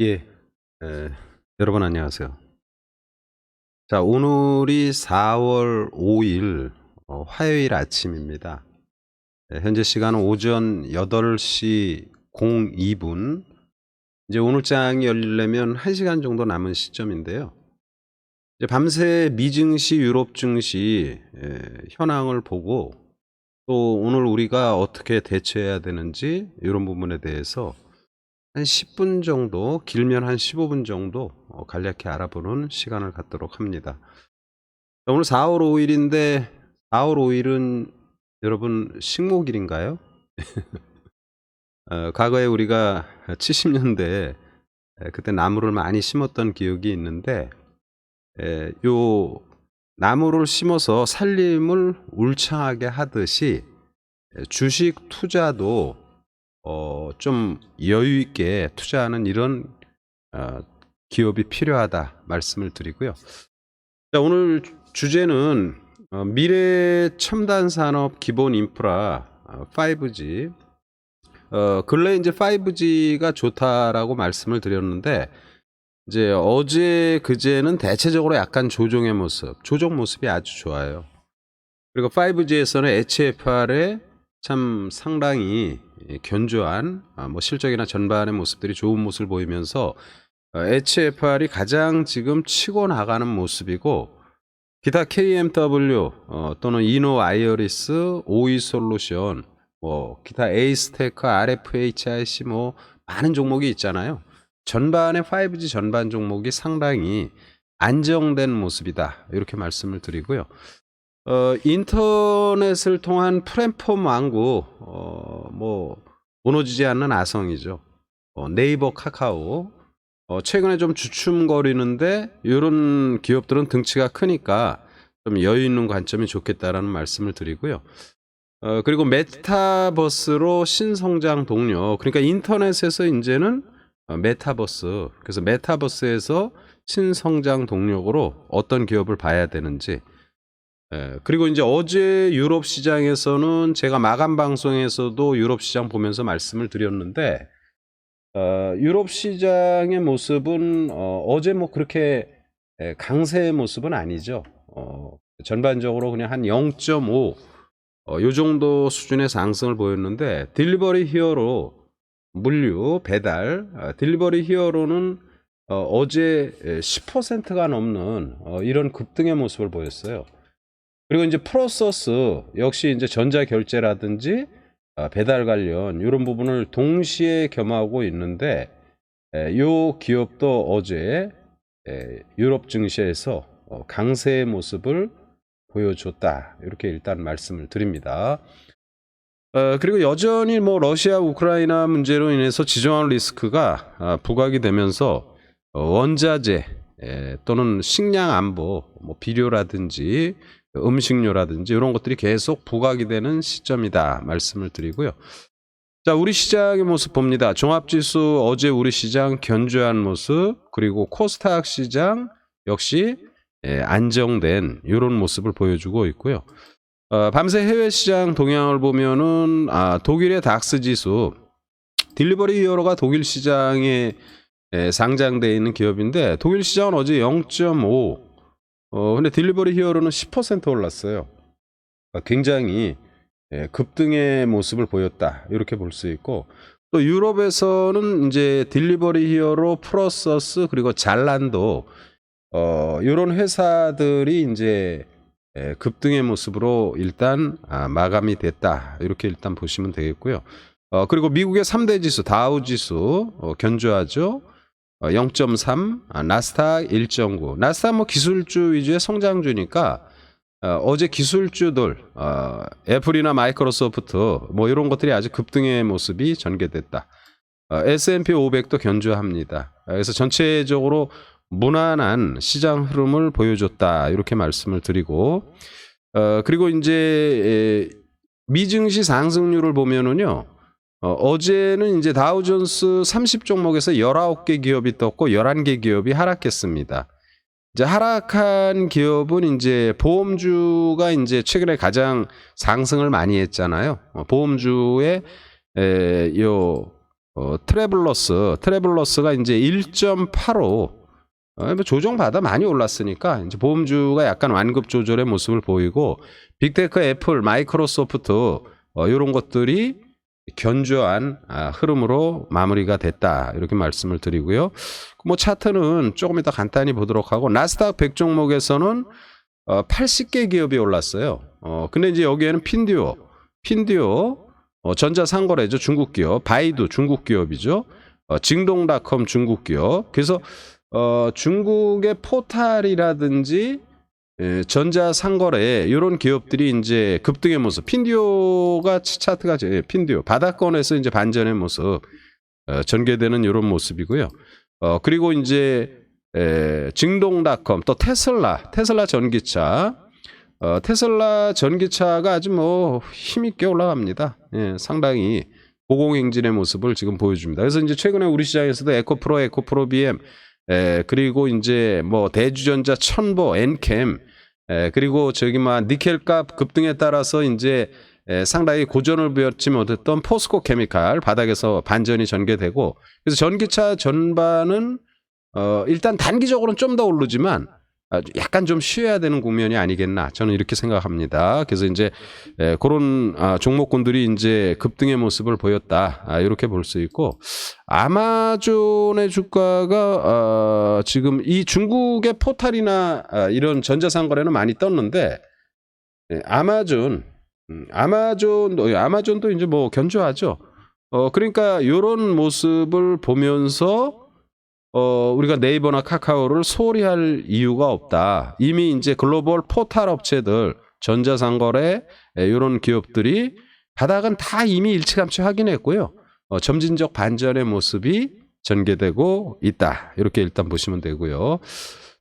예, 에, 여러분 안녕하세요. 자, 오늘이 4월 5일 어, 화요일 아침입니다. 에, 현재 시간은 오전 8시 02분. 이제 오늘 장이 열리려면 1시간 정도 남은 시점인데요. 이제 밤새 미증시, 유럽 증시 에, 현황을 보고 또 오늘 우리가 어떻게 대처해야 되는지 이런 부분에 대해서 한 10분 정도, 길면 한 15분 정도 어, 간략히 알아보는 시간을 갖도록 합니다. 자, 오늘 4월 5일인데 4월 5일은 여러분 식목일인가요? 어, 과거에 우리가 70년대 그때 나무를 많이 심었던 기억이 있는데 에, 요 나무를 심어서 살림을 울창하게 하듯이 에, 주식 투자도 어, 좀 여유 있게 투자하는 이런 어, 기업이 필요하다 말씀을 드리고요. 자, 오늘 주- 주제는 어, 미래 첨단 산업 기본 인프라 어, 5G. 어, 근래 이제 5G가 좋다라고 말씀을 드렸는데 이제 어제 그제는 대체적으로 약간 조정의 모습, 조정 모습이 아주 좋아요. 그리고 5G에서는 HFR에 참 상당히 견조한 아, 뭐 실적이나 전반의 모습들이 좋은 모습을 보이면서 어, HFR이 가장 지금 치고 나가는 모습이고 기타 KMW 어, 또는 이노 아이어리스, 오이 솔루션, 뭐 기타 에이스테크, RFHIC 뭐 많은 종목이 있잖아요. 전반의 5G 전반 종목이 상당히 안정된 모습이다 이렇게 말씀을 드리고요. 어, 인터넷을 통한 플랫폼 왕국, 어, 뭐, 무너지지 않는 아성이죠. 어, 네이버, 카카오. 어, 최근에 좀 주춤거리는데, 이런 기업들은 등치가 크니까 좀 여유 있는 관점이 좋겠다라는 말씀을 드리고요. 어, 그리고 메타버스로 신성장 동료. 그러니까 인터넷에서 이제는 어, 메타버스. 그래서 메타버스에서 신성장 동력으로 어떤 기업을 봐야 되는지, 예, 그리고 이제 어제 유럽 시장에서는 제가 마감 방송에서도 유럽 시장 보면서 말씀을 드렸는데, 어, 유럽 시장의 모습은 어, 제뭐 그렇게 예, 강세의 모습은 아니죠. 어, 전반적으로 그냥 한 0.5, 어, 요 정도 수준의 상승을 보였는데, 딜리버리 히어로, 물류, 배달, 어, 딜리버리 히어로는 어, 제 10%가 넘는 어, 이런 급등의 모습을 보였어요. 그리고 이제 프로서스 역시 이제 전자 결제라든지 아, 배달 관련 이런 부분을 동시에 겸하고 있는데 에, 요 기업도 어제 에, 유럽 증시에서 어, 강세의 모습을 보여줬다 이렇게 일단 말씀을 드립니다. 어, 그리고 여전히 뭐 러시아 우크라이나 문제로 인해서 지정학 리스크가 아, 부각이 되면서 어, 원자재 에, 또는 식량 안보, 뭐 비료라든지 음식료라든지 이런 것들이 계속 부각이 되는 시점이다 말씀을 드리고요. 자, 우리 시장의 모습 봅니다. 종합지수 어제 우리 시장 견조한 모습, 그리고 코스닥 시장 역시 예, 안정된 이런 모습을 보여주고 있고요. 어, 밤새 해외 시장 동향을 보면은 아, 독일의 닥스 지수 딜리버리 히어로가 독일 시장에 에, 상장되어 있는 기업인데 독일 시장은 어제 0.5 어, 근데 딜리버리 히어로는 10% 올랐어요. 아, 굉장히 예, 급등의 모습을 보였다. 이렇게 볼 수 있고 또 유럽에서는 이제 딜리버리 히어로, 프로서스 그리고 잘란도 어, 이런 회사들이 이제 예, 급등의 모습으로 일단 아, 마감이 됐다. 이렇게 일단 보시면 되겠고요. 어, 그리고 미국의 3대 지수, 다우 지수 어, 견조하죠. 어, 0.3, 아, 나스닥 1.9. 나스닥 뭐 기술주 위주의 성장주니까 어, 제 기술주들 어, 애플이나 마이크로소프트 뭐 이런 것들이 아주 급등의 모습이 전개됐다. 어, S&P 500도 견조합니다. 어, 그래서 전체적으로 무난한 시장 흐름을 보여줬다 이렇게 말씀을 드리고 어, 그리고 이제 에, 미증시 상승률을 보면은요. 어, 어제는 이제 다우존스 30 종목에서 19개 기업이 떴고 11개 기업이 하락했습니다. 이제 하락한 기업은 이제 보험주가 이제 최근에 가장 상승을 많이 했잖아요. 어, 보험주의 에, 요 어, 트래블러스, 트래블러스가 이제 1.85 어, 뭐 조정받아 많이 올랐으니까 이제 보험주가 약간 완급 조절의 모습을 보이고 빅테크, 애플, 마이크로소프트 어, 이런 것들이 견조한 아, 흐름으로 마무리가 됐다 이렇게 말씀을 드리고요. 뭐 차트는 조금 이따 간단히 보도록 하고 나스닥 100 종목에서는 어, 80개 기업이 올랐어요. 어, 근데 이제 여기에는 핀듀오, 핀듀오, 어, 전자상거래죠 중국 기업, 바이두 중국 기업이죠. 어, 징동닷컴 중국 기업. 그래서 어, 중국의 포탈이라든지 예, 전자 상거래 이런 기업들이 이제 급등의 모습. 핀듀오가 차트가 제 핀듀오 바닥권에서 이제 반전의 모습 어, 전개되는 이런 모습이고요. 어, 그리고 이제 에, 징동닷컴 또 테슬라 테슬라 전기차 어, 테슬라 전기차가 아주 뭐 힘있게 올라갑니다. 예, 상당히 고공행진의 모습을 지금 보여줍니다. 그래서 이제 최근에 우리 시장에서도 에코프로, 에코프로 BM, 에, 그리고 이제 뭐 대주전자, 천보, 엔캠, 에, 그리고 저기 막 니켈값 급등에 따라서 이제 에, 상당히 고전을 부였지 못했던 포스코 케미칼 바닥에서 반전이 전개되고 그래서 전기차 전반은 어, 일단 단기적으로는 좀 더 오르지만 아, 약간 좀 쉬어야 되는 국면이 아니겠나 저는 이렇게 생각합니다. 그래서 이제 에, 그런 아, 종목군들이 이제 급등의 모습을 보였다 아, 이렇게 볼 수 있고 아마존의 주가가 어, 지금 이 중국의 포탈이나 아, 이런 전자상 거래는 많이 떴는데 예, 아마존 음, 아마존도 아마존도 이제 뭐 견조하죠. 어 그러니까 이런 모습을 보면서 어, 우리가 네이버나 카카오를 소홀히 할 이유가 없다. 이미 이제 글로벌 포탈 업체들, 전자상거래, 이런 기업들이 바닥은 다 이미 일찌감치 확인했고요. 어, 점진적 반전의 모습이 전개되고 있다. 이렇게 일단 보시면 되고요.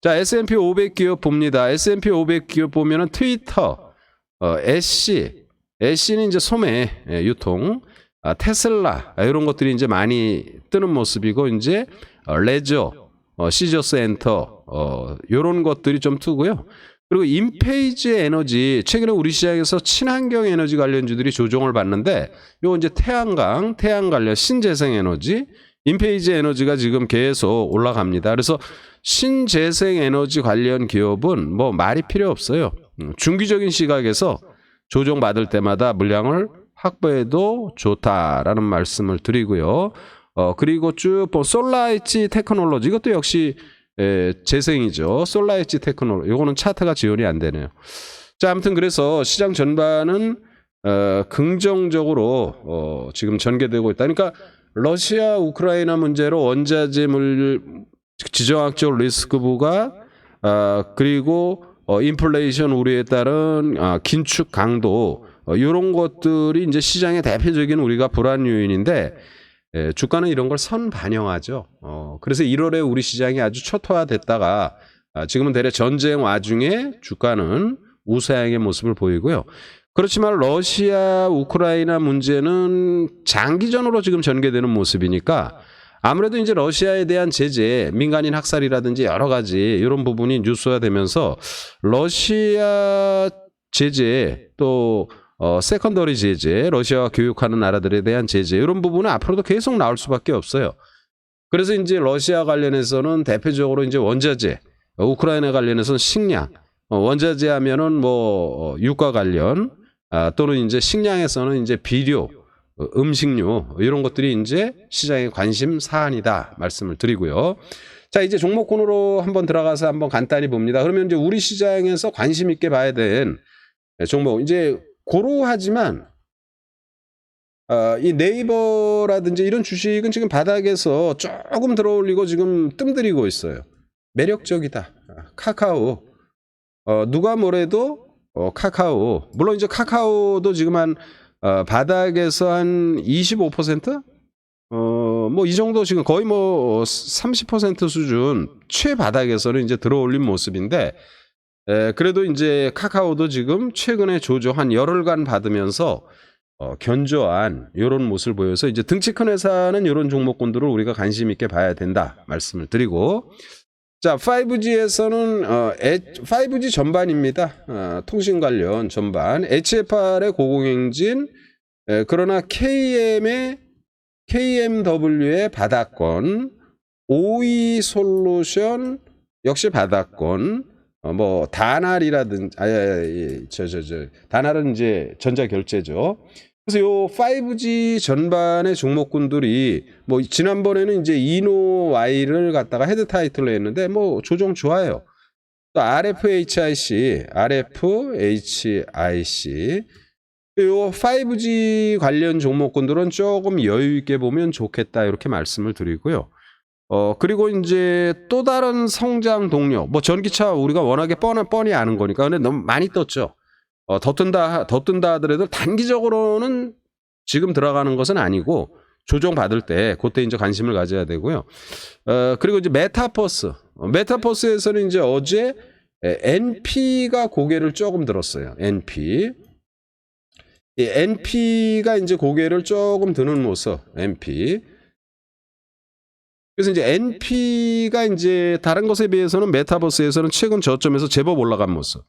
자, S&P 500 기업 봅니다. S&P 500 기업 보면은 트위터, 어, 애쉬, 애쉬는 이제 소매 예, 유통, 아, 테슬라 아, 이런 것들이 이제 많이 뜨는 모습이고 이제 어, 레저, 어, 시저스 엔터 어, 이런 것들이 좀 뜨고요. 그리고 인페이지 에너지 최근에 우리 시장에서 친환경 에너지 관련주들이 조정을 받는데 요 이제 태양광, 태양 관련 신재생 에너지, 인페이지 에너지가 지금 계속 올라갑니다. 그래서 신재생 에너지 관련 기업은 뭐 말이 필요 없어요. 음, 중기적인 시각에서 조정 받을 때마다 물량을 확보해도 좋다라는 말씀을 드리고요. 어 그리고 쭉 뭐 솔라이치 테크놀로지 이것도 역시 에, 재생이죠. 솔라이치 테크놀로지 이거는 차트가 지원이 안 되네요. 자 아무튼 그래서 시장 전반은 어, 긍정적으로 어, 지금 전개되고 있다. 그러니까 러시아 우크라이나 문제로 원자재 물 지정학적 리스크부가 아, 그리고 어, 인플레이션 우려에 따른 아, 긴축 강도 어, 이런 것들이 이제 시장의 대표적인 우리가 불안 요인인데 예, 주가는 이런 걸 선 반영하죠. 어, 그래서 1월에 우리 시장이 아주 초토화됐다가 아, 지금은 대략 전쟁 와중에 주가는 우세양의 모습을 보이고요. 그렇지만 러시아 우크라이나 문제는 장기전으로 지금 전개되는 모습이니까 아무래도 이제 러시아에 대한 제재, 민간인 학살이라든지 여러 가지 이런 부분이 뉴스화되면서 러시아 제재 또 어, 세컨더리 제재, 러시아와 교육하는 나라들에 대한 제재 이런 부분은 앞으로도 계속 나올 수밖에 없어요. 그래서 이제 러시아 관련해서는 대표적으로 이제 원자재, 어, 우크라이나 관련해서는 식량, 어, 원자재 하면은 뭐 어, 유가 관련 아, 또는 이제 식량에서는 이제 비료, 어, 음식료 이런 것들이 이제 시장의 관심 사안이다 말씀을 드리고요. 자 이제 종목군으로 한번 들어가서 한번 간단히 봅니다. 그러면 이제 우리 시장에서 관심 있게 봐야 된 종목 이제 고루하지만 어, 이 네이버라든지 이런 주식은 지금 바닥에서 조금 들어올리고 지금 뜸들이고 있어요. 매력적이다. 카카오 어, 누가 뭐래도 어, 카카오 물론 이제 카카오도 지금 한 어, 바닥에서 한 25%? 어, 뭐 이 정도 지금 거의 뭐 30% 수준 최바닥에서는 이제 들어올린 모습인데 에, 그래도 이제 카카오도 지금 최근에 조정 한 열흘간 받으면서 어, 견조한 이런 모습을 보여서 이제 등치 큰 회사는 이런 종목군들을 우리가 관심 있게 봐야 된다 말씀을 드리고 자 5G에서는 어, 5G 전반입니다. 어, 통신 관련 전반 HFR의 고공행진 에, 그러나 KM의 KMW의 바닥권, 오이 솔루션 역시 바닥권, 어, 뭐 다날이라든지 아저저 저 다날은 이제 전자 결제죠. 그래서 요 5G 전반의 종목군들이 뭐 지난번에는 이제 이노 Y를 갖다가 헤드 타이틀로 했는데 뭐 조정 좋아요. 또 RFHIC, RFHIC 요 5G 관련 종목군들은 조금 여유 있게 보면 좋겠다 이렇게 말씀을 드리고요. 어 그리고 이제 또 다른 성장 동력 뭐 전기차 우리가 워낙에 뻔한 뻔히 아는 거니까 근데 너무 많이 떴죠. 어, 더 뜬다 더 뜬다 하더라도 단기적으로는 지금 들어가는 것은 아니고 조정 받을 때 그때 이제 관심을 가져야 되고요. 어 그리고 이제 메타버스 어, 메타버스에서는 이제 어제 에, NP가 고개를 조금 들었어요. NP 이 NP가 이제 고개를 조금 드는 모습 NP 그래서 이제 NP가 이제 다른 것에 비해서는 메타버스에서는 최근 저점에서 제법 올라간 모습.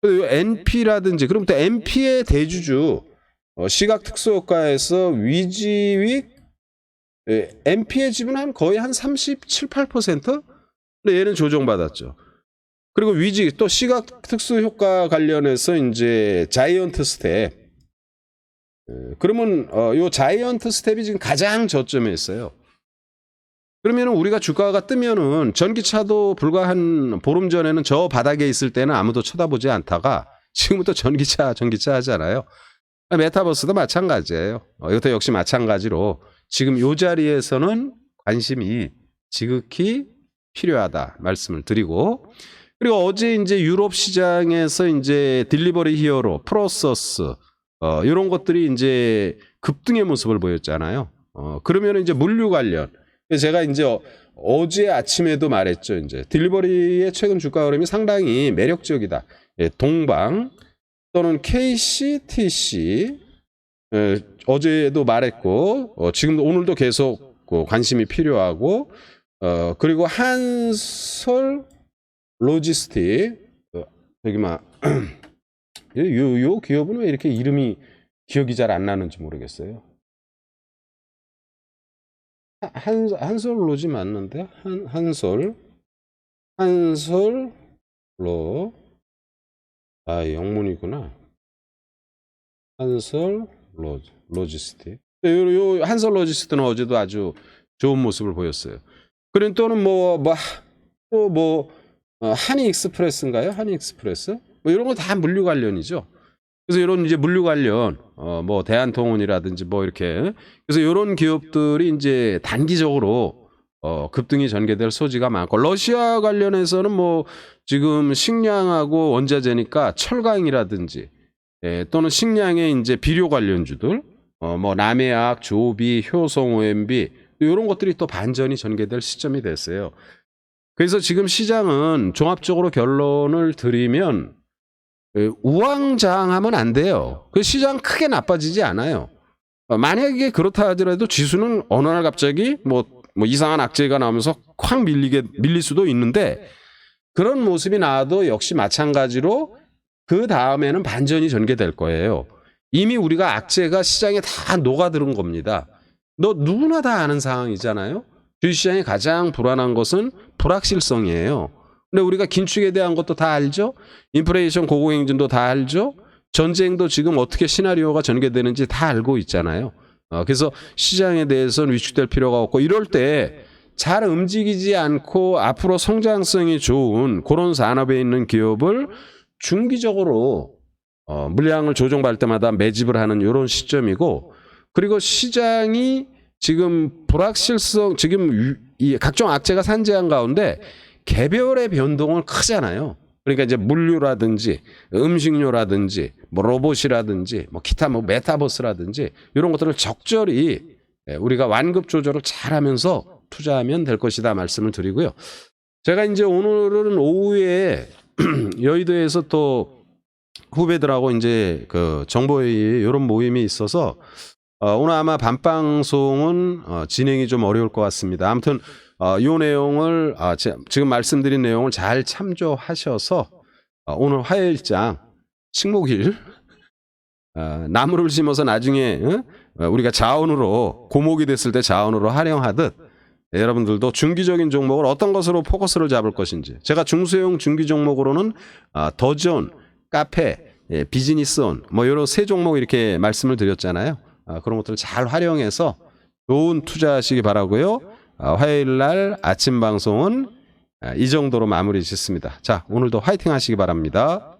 그리고 NP라든지 그럼 또 NP의 대주주 어, 시각 특수 효과에서 위지윅 예, NP의 지분은 거의 한 37, 8%? 근데 얘는 조정받았죠. 그리고 위지 또 시각 특수 효과 관련해서 이제 자이언트 스텝. 예, 그러면 어, 요 자이언트 스텝이 지금 가장 저점에 있어요. 그러면 우리가 주가가 뜨면은 전기차도 불과 한 보름 전에는 저 바닥에 있을 때는 아무도 쳐다보지 않다가 지금부터 전기차 전기차 하잖아요. 메타버스도 마찬가지예요. 어, 이것도 역시 마찬가지로 지금 요 자리에서는 관심이 지극히 필요하다 말씀을 드리고 그리고 어제 이제 유럽 시장에서 이제 딜리버리 히어로, 프로서스 어 이런 것들이 이제 급등의 모습을 보였잖아요. 어 그러면 이제 물류 관련 제가 이제 어, 어제 아침에도 말했죠. 이제 딜리버리의 최근 주가 흐름이 상당히 매력적이다. 예, 동방 또는 KCTC 예, 어제도 말했고 어, 지금도 오늘도 계속 그 관심이 필요하고 어, 그리고 한솔 로지스틱 어, 여기 막 요, 요 기업은 왜 이렇게 이름이 기억이 잘 안 나는지 모르겠어요. 한 한솔 로지 맞는데 한 한솔 한솔 로 아, 영문이구나. 한솔 로 로지스틱. 요, 요 한솔 로지스틱은 어제도 아주 좋은 모습을 보였어요. 그리고 또는 뭐 뭐 또 뭐 어, 한이 익스프레스인가요? 한이 익스프레스? 뭐 이런 거 다 물류 관련이죠. 그래서 이런 이제 물류 관련 어 뭐 대한통운이라든지 뭐 이렇게 그래서 이런 기업들이 이제 단기적으로 어 급등이 전개될 소지가 많고 러시아 관련해서는 뭐 지금 식량하고 원자재니까 철강이라든지 예, 또는 식량의 이제 비료 관련주들 어 뭐 남해악, 조비, 효성 OMB 이런 것들이 또 반전이 전개될 시점이 됐어요. 그래서 지금 시장은 종합적으로 결론을 드리면 예, 우왕좌왕하면 안 돼요. 그 시장 크게 나빠지지 않아요. 어, 만약에 그렇다 하더라도 지수는 어느 날 갑자기 뭐, 뭐 이상한 악재가 나오면서 확 밀리게 밀릴 수도 있는데 그런 모습이 나와도 역시 마찬가지로 그 다음에는 반전이 전개될 거예요. 이미 우리가 악재가 시장에 다 녹아들은 겁니다. 너 누구나 다 아는 상황이잖아요. 주식시장이 가장 불안한 것은 불확실성이에요. 근데 우리가 긴축에 대한 것도 다 알죠? 인플레이션 고공행진도 다 알죠? 전쟁도 지금 어떻게 시나리오가 전개되는지 다 알고 있잖아요. 어, 그래서 시장에 대해서는 위축될 필요가 없고 이럴 때 잘 움직이지 않고 앞으로 성장성이 좋은 그런 산업에 있는 기업을 중기적으로 어, 물량을 조정받을 때마다 매집을 하는 이런 시점이고 그리고 시장이 지금 불확실성 지금 유- 이 각종 악재가 산재한 가운데 개별의 변동은 크잖아요. 그러니까 이제 물류라든지 음식료라든지 뭐 로봇이라든지 뭐 기타 뭐 메타버스라든지 이런 것들을 적절히 예, 우리가 완급 조절을 잘 하면서 투자하면 될 것이다 말씀을 드리고요. 제가 이제 오늘은 오후에 여의도에서 또 후배들하고 이제 그 정보회의 이런 모임이 있어서 어, 오늘 아마 밤방송은 어, 진행이 좀 어려울 것 같습니다. 아무튼 어, 이 내용을 아, 제- 지금 말씀드린 내용을 잘 참조하셔서 어, 오늘 화요일장 식목일 어, 나무를 심어서 나중에 어? 어, 우리가 자원으로 고목이 됐을 때 자원으로 활용하듯 예, 여러분들도 중기적인 종목을 어떤 것으로 포커스를 잡을 것인지 제가 중소형 중기 종목으로는 아, 더존, 카페, 예, 비즈니스온 뭐 이런 세 종목 이렇게 말씀을 드렸잖아요. 아, 그런 것들을 잘 활용해서 좋은 투자하시기 바라고요. 아, 화요일 날 아침 방송은 아, 이 정도로 마무리 짓습니다. 자, 오늘도 화이팅 하시기 바랍니다.